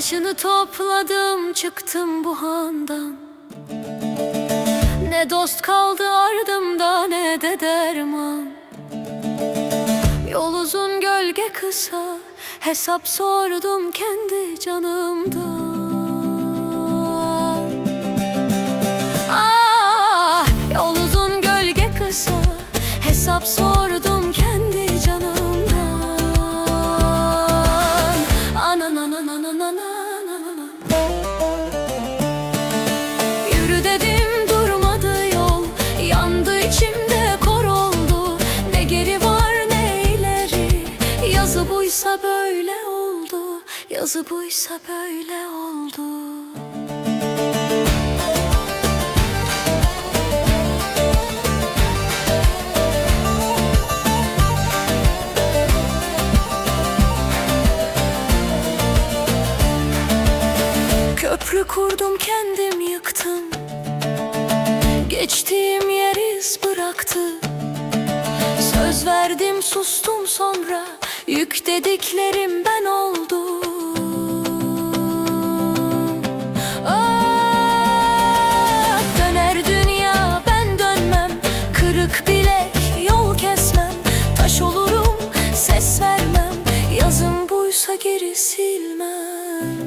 Başını topladım çıktım bu handan. Ne dost kaldı ardımda ne de derman. Yol uzun gölge kısa Hesap sordum kendi canımdan ah, hesap sordum kendi canımdan. Anan anan buysa böyle oldu. Yazı buysa böyle oldu. Köprü kurdum kendim yıktım. Geçtiğim yer iz bıraktı. Söz verdim sustum sonra Yük dediklerim ben oldum. Ah, Döner dünya ben dönmem. Kırık bilek yol kesmem. Taş olurum ses vermem. Yazım buysa geri silmem.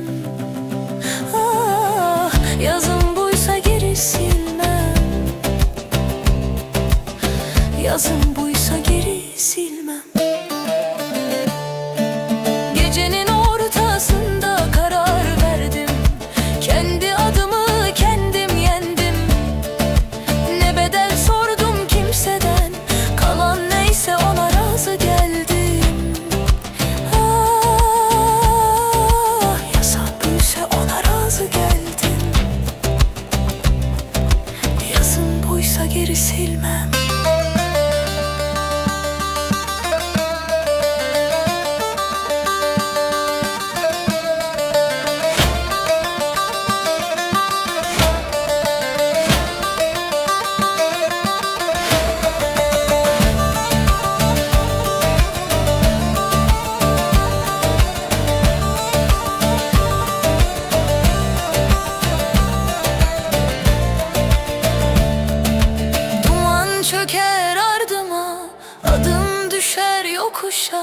Ah, yazım buysa geri silmem. Yazım buysa geri silmem silmem 不舍